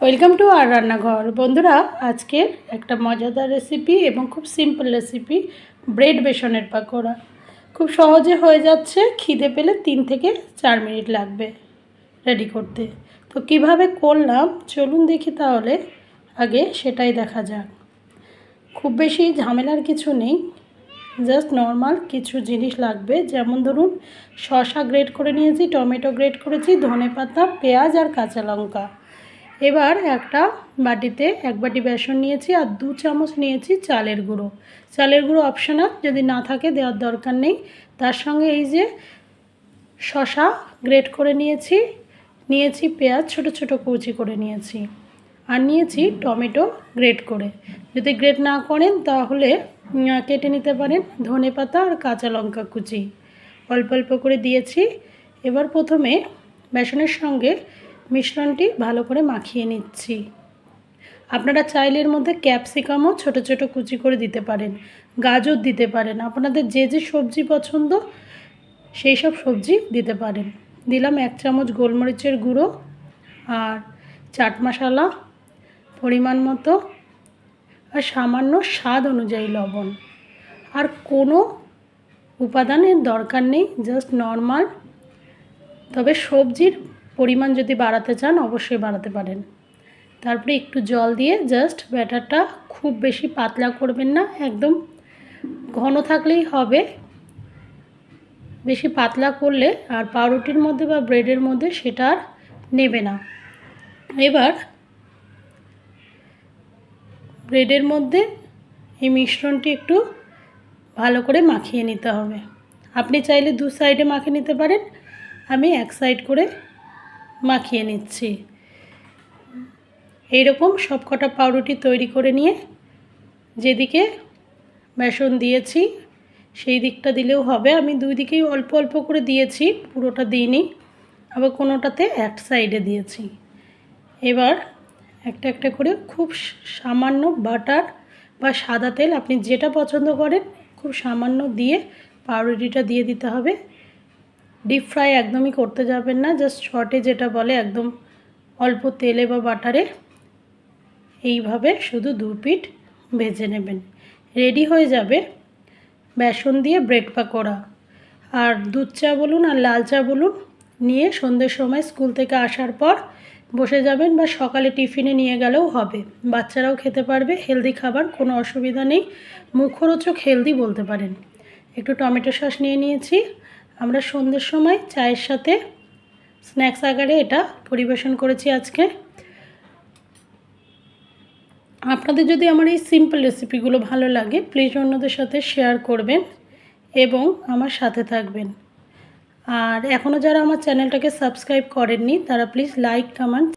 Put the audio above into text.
Welcome to আর রান্নাঘর। বন্ধুরা আজকে একটা মজাদার রেসিপি এবং খুব সিম্পল রেসিপি ব্রেড বেসনের পাকোড়া। খুব সহজে হয়ে যাচ্ছে, খিদে পেলে তিন থেকে চার মিনিট লাগবে রেডি করতে। তো কীভাবে করলাম? চলুন দেখি তাহলে, আগে সেটাই দেখা যাক। খুব বেশি ঝামেলার কিছু নেই জাস্ট নর্মাল কিছু জিনিস লাগবে। যেমন ধরুন, শসা গ্রেট করে নিয়েছি, টমেটো গ্রেট করেছি ধনে পাতা পেঁয়াজ আর কাঁচা লঙ্কা। এবার একটা বাটিতে এক বাটি বেসন নিয়েছি আর দু চামচ নিয়েছি চালের গুঁড়ো। চালের গুঁড়ো অপশনাল যদি না থাকে দেওয়ার দরকার নেই। তার সঙ্গে এই যে শশা গ্রেট করে নিয়েছি নিয়েছি পেঁয়াজ, ছোট ছোট কুচি করে নিয়েছি আর নিয়েছি টমেটো গ্রেট করে। যদি গ্রেট না করেন তাহলে কেটে নিতে পারেন ধনে পাতা আর কাঁচা লঙ্কা কুচি। অল্প অল্প করে দিয়েছি। এবার প্রথমে বেসনের সঙ্গে মিশ্রণটি ভালো করে মাখিয়ে নিচ্ছি। আপনারা চাইলে এর মধ্যে ক্যাপসিকামও ছোট ছোট কুচি করে দিতে পারেন, গাজর দিতে পারেন, আপনাদের যে যে সবজি পছন্দ সেই সব সবজি দিতে পারেন। দিলাম এক চামচ গোলমরিচের গুঁড়ো আর চাট মশলা, পরিমাণ মতো আর সামান্য স্বাদ অনুযায়ী লবণ। আর কোনো উপাদানের দরকার নেই, জাস্ট নর্মাল। তবে সবজির পরিমাণ যদি বাড়াতে চান, অবশ্যই বাড়াতে পারেন। তারপরে একটু জল দিয়ে জাস্ট ব্যাটারটা খুব বেশি পাতলা করবেন না, একদম ঘন থাকলেই হবে। বেশি পাতলা করলে আর পাউরুটির মধ্যে বা ব্রেডের মধ্যে সেটা আর নেবে না। এবার ব্রেডের মধ্যে এই মিশ্রণটি একটু ভালো করে মাখিয়ে নিতে হবে। আপনি চাইলে দু সাইডে মাখিয়ে নিতে পারেন। আমি এক সাইড করে মাখিয়ে নিচ্ছি। এইরকম সব কটা পাউরুটি তৈরি করে নিয়ে যেদিকে বেসন দিয়েছি, সেই দিকটা দিলেও হবে। আমি দুই দিকেই অল্প অল্প করে দিয়েছি, পুরোটা দিইনি। আবার কোনোটাতে এক সাইডে দিয়েছি। এবার একটা একটা করে খুব সামান্য বাটার বা সাদা তেল, আপনি যেটা পছন্দ করেন, খুব সামান্য দিয়ে পাউরুটিটা দিয়ে দিতে হবে। ডিপ ফ্রাই একদমই করতে যাবেন না জাস্ট শর্টে যেটা বলে একদম অল্প তেলে বা বাটারে এইভাবে শুধু দু পিঠ ভেজে নেবেন। রেডি হয়ে যাবে বেসন দিয়ে ব্রেড পাকোড়া। আর দুধ চা বলুন আর লাল চা বলুন নিয়ে সন্ধ্যের সময় স্কুল থেকে আসার পর বসে যাবেন বা সকালে টিফিনে নিয়ে গেলেও হবে। বাচ্চারাও খেতে পারবে হেলদি খাবার, কোনো অসুবিধা নেই। মুখরোচক হেলদি বলতে পারেন। একটু টমেটো সস নিয়ে নিয়েছি। আমরা সন্ধ্যের সময় চায়ের সাথে স্ন্যাক্স আকারে এটা পরিবেশন করেছি আজকে। আপনাদের যদি আমার এই সিম্পল রেসিপিগুলো ভালো লাগে প্লিজ অন্যদের সাথে শেয়ার করবেন এবং আমার সাথে থাকবেন। আর এখনও যারা আমার চ্যানেলটাকে সাবস্ক্রাইব করেননি, তারা প্লিজ লাইক কমেন্ট